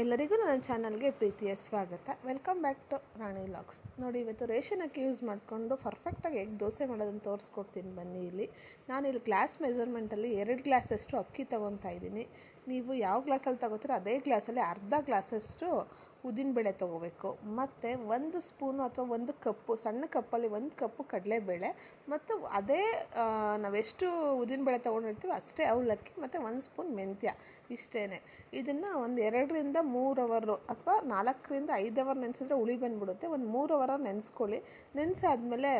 ಎಲ್ಲರಿಗೂ ನನ್ನ ಚಾನಲ್ಗೆ ಪ್ರೀತಿಯ ಸ್ವಾಗತ. Welcome back to Rani locks ನೋಡಿ, ಇವತ್ತು ರೇಷನ್ ಅಕ್ಕಿ ಯೂಸ್ ಮಾಡಿಕೊಂಡು ಪರ್ಫೆಕ್ಟಾಗಿ ಹೇಗೆ ದೋಸೆ ಮಾಡೋದನ್ನು ತೋರಿಸ್ಕೊಡ್ತೀನಿ ಬನ್ನಿ ಇಲ್ಲಿ. ನಾನು ಇಲ್ಲಿ ಗ್ಲಾಸ್ ಮೆಜರ್ಮೆಂಟಲ್ಲಿ ಎರಡು ಗ್ಲಾಸಷ್ಟು ಅಕ್ಕಿ ತೊಗೊತಾ ಇದ್ದೀನಿ. ನೀವು ಯಾವ ಗ್ಲಾಸಲ್ಲಿ ತಗೋತೀರೋ ಅದೇ ಗ್ಲಾಸಲ್ಲಿ ಅರ್ಧ ಗ್ಲಾಸಷ್ಟು ಉದ್ದಿನಬೇಳೆ ತೊಗೋಬೇಕು. ಮತ್ತು ಒಂದು ಸ್ಪೂನು ಅಥವಾ ಒಂದು ಕಪ್ಪು, ಸಣ್ಣ ಕಪ್ಪಲ್ಲಿ ಒಂದು ಕಪ್ಪು ಕಡಲೆಬೇಳೆ ಮತ್ತು ಅದೇ ನಾವೆಷ್ಟು ಉದ್ದಿನಬೇಳೆ ತೊಗೊಂಡಿರ್ತೀವಿ ಅಷ್ಟೇ ಅವಲಕ್ಕಿ ಮತ್ತು ಒಂದು ಸ್ಪೂನ್ ಮೆಂತ್ಯ ಇಷ್ಟೇ ಇದನ್ನು ಒಂದು ಎರಡರಿಂದ ಮೂರು ಅವರು ಅಥವಾ ನಾಲ್ಕರಿಂದ ಐದು ಅವರ್ ನೆನೆಸಿದ್ರೆ ಉಳಿ ಬಂದುಬಿಡುತ್ತೆ. ಒಂದು ಮೂರು ಅವರ ನೆನೆಸ್ಕೊಳ್ಳಿ. ನೆನೆಸಾದ್ಮೇಲೆ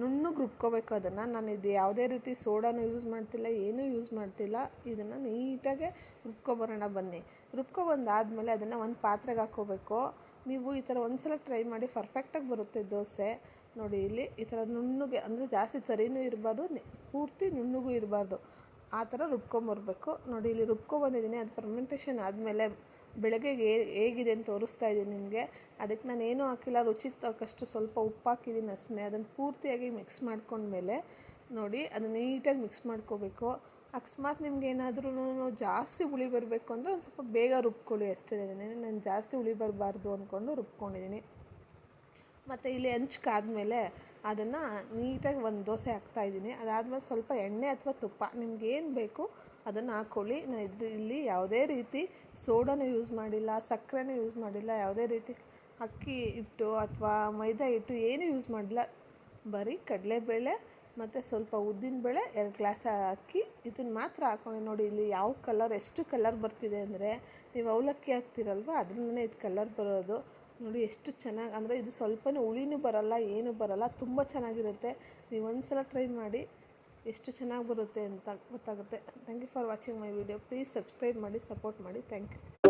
ನುಣ್ಣಗೆ ರುಬ್ಕೋಬೇಕು ಅದನ್ನು. ನಾನು ಇದು ಯಾವುದೇ ರೀತಿ ಸೋಡಾನು ಯೂಸ್ ಮಾಡ್ತಿಲ್ಲ, ಏನೂ ಯೂಸ್ ಮಾಡ್ತಿಲ್ಲ. ಇದನ್ನು ನೀಟಾಗೆ ರುಬ್ಕೊಬರೋಣ ಬನ್ನಿ. ರುಬ್ಕೊಬಂದಾದಮೇಲೆ ಅದನ್ನು ಒಂದು ಪಾತ್ರೆಗೆ ಹಾಕ್ಕೋಬೇಕು. ನೀವು ಈ ಥರ ಒಂದು ಸಲ ಟ್ರೈ ಮಾಡಿ ಪರ್ಫೆಕ್ಟಾಗಿ ಬರುತ್ತೆ ದೋಸೆ. ನೋಡಿ ಇಲ್ಲಿ ಈ ಥರ ನುಣ್ಣಗೆ ಅಂದರೆ ಜಾಸ್ತಿ ತರಿನೂ ಇರಬಾರ್ದು ಪೂರ್ತಿ ನುಣ್ಣಗೂ ಇರಬಾರ್ದು. ಆ ಥರ ರುಬ್ಕೊಂಬರ್ಬೇಕು ನೋಡಿ ಇಲ್ಲಿ ರುಬ್ಕೊಬಂದಿದ್ದೀನಿ ಅದು ಫರ್ಮೆಂಟೇಷನ್ ಆದಮೇಲೆ ಬೆಳಗ್ಗೆ ಹೇಗಿದೆ ಅಂತ ತೋರಿಸ್ತಾ ಇದ್ದೀನಿ ನಿಮಗೆ. ಅದಕ್ಕೆ ನಾನು ಏನೂ ಹಾಕಿಲ್ಲ, ರುಚಿಗೆ ತಕ್ಕಷ್ಟು ಸ್ವಲ್ಪ ಉಪ್ಪು ಹಾಕಿದ್ದೀನಿ ಅಷ್ಟೇ. ಅದನ್ನು ಪೂರ್ತಿಯಾಗಿ ಮಿಕ್ಸ್ ಮಾಡ್ಕೊಂಡ್ಮೇಲೆ ನೋಡಿ, ಅದನ್ನು ನೀಟಾಗಿ ಮಿಕ್ಸ್ ಮಾಡ್ಕೋಬೇಕು. ಅಕಸ್ಮಾತ್ ನಿಮ್ಗೆ ಏನಾದ್ರೂ ಜಾಸ್ತಿ ಹುಳಿ ಬರಬೇಕು ಅಂದರೆ ಒಂದು ಸ್ವಲ್ಪ ಬೇಗ ರುಬ್ಕೊಳ್ಳಿ ಅಷ್ಟೇ ನಾನು. ಜಾಸ್ತಿ ಹುಳಿ ಬರಬಾರ್ದು ಅಂದ್ಕೊಂಡು ರುಬ್ಕೊಂಡಿದ್ದೀನಿ ಮತ್ತು ಇಲ್ಲಿ ಹಂಚ್ಕಾದ್ಮೇಲೆ ಅದನ್ನು ನೀಟಾಗಿ ಒಂದು ದೋಸೆ ಹಾಕ್ತಾಯಿದ್ದೀನಿ ಅದಾದಮೇಲೆ ಸ್ವಲ್ಪ ಎಣ್ಣೆ ಅಥವಾ ತುಪ್ಪ, ನಿಮ್ಗೆ ಏನು ಬೇಕು ಅದನ್ನು ಹಾಕ್ಕೊಳ್ಳಿ ನಾನು ಇದು ಇಲ್ಲಿ ಯಾವುದೇ ರೀತಿ ಸೋಡಾನು ಯೂಸ್ ಮಾಡಿಲ್ಲ ಸಕ್ಕರೆನೂ ಯೂಸ್ ಮಾಡಿಲ್ಲ, ಯಾವುದೇ ರೀತಿ ಅಕ್ಕಿ ಹಿಟ್ಟು ಅಥವಾ ಮೈದಾ ಹಿಟ್ಟು ಏನೂ ಯೂಸ್ ಮಾಡಿಲ್ಲ. ಬರೀ ಕಡಲೆಬೇಳೆ ಮತ್ತು ಸ್ವಲ್ಪ ಉದ್ದಿನ ಬೇಳೆ ಎರಡು ಗ್ಲಾಸ್ ಅಕ್ಕಿ ಇದನ್ನು ಮಾತ್ರ ಹಾಕೊಂಡು ನೋಡಿ, ಇಲ್ಲಿ ಯಾವ ಕಲರ್, ಎಷ್ಟು ಕಲರ್ ಬರ್ತಿದೆ ಅಂದರೆ ನೀವು ಅವಲಕ್ಕಿ ಹಾಕ್ತಿರಲ್ವ? ಅದ್ರಿಂದನೇ ಇದು ಕಲರ್ ಬರೋದು. ನೋಡಿ, ಎಷ್ಟು ಚೆನ್ನಾಗಿ, ಅಂದರೆ ಇದು ಸ್ವಲ್ಪನೂ ಹುಳಿನೂ ಬರಲ್ಲ, ಏನೂ ಬರಲ್ಲ, ತುಂಬ ಚೆನ್ನಾಗಿರುತ್ತೆ. ನೀವು ಒಂದು ಸಲ ಟ್ರೈ ಮಾಡಿ, ಎಷ್ಟು ಚೆನ್ನಾಗಿ ಬರುತ್ತೆ ಅಂತ ಗೊತ್ತಾಗುತ್ತೆ. Thank you for watching my video please subscribe ಮಾಡಿ ಸಪೋರ್ಟ್ ಮಾಡಿ. Thank you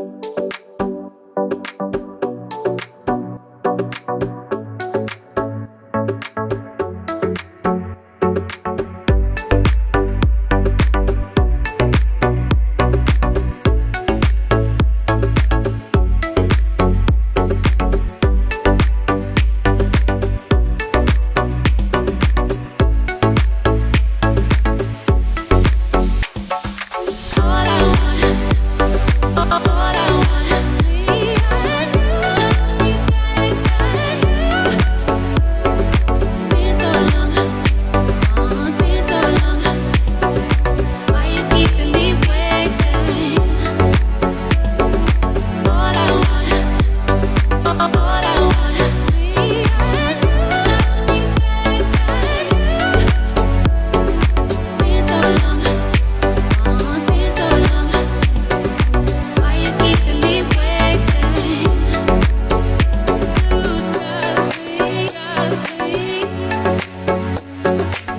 you.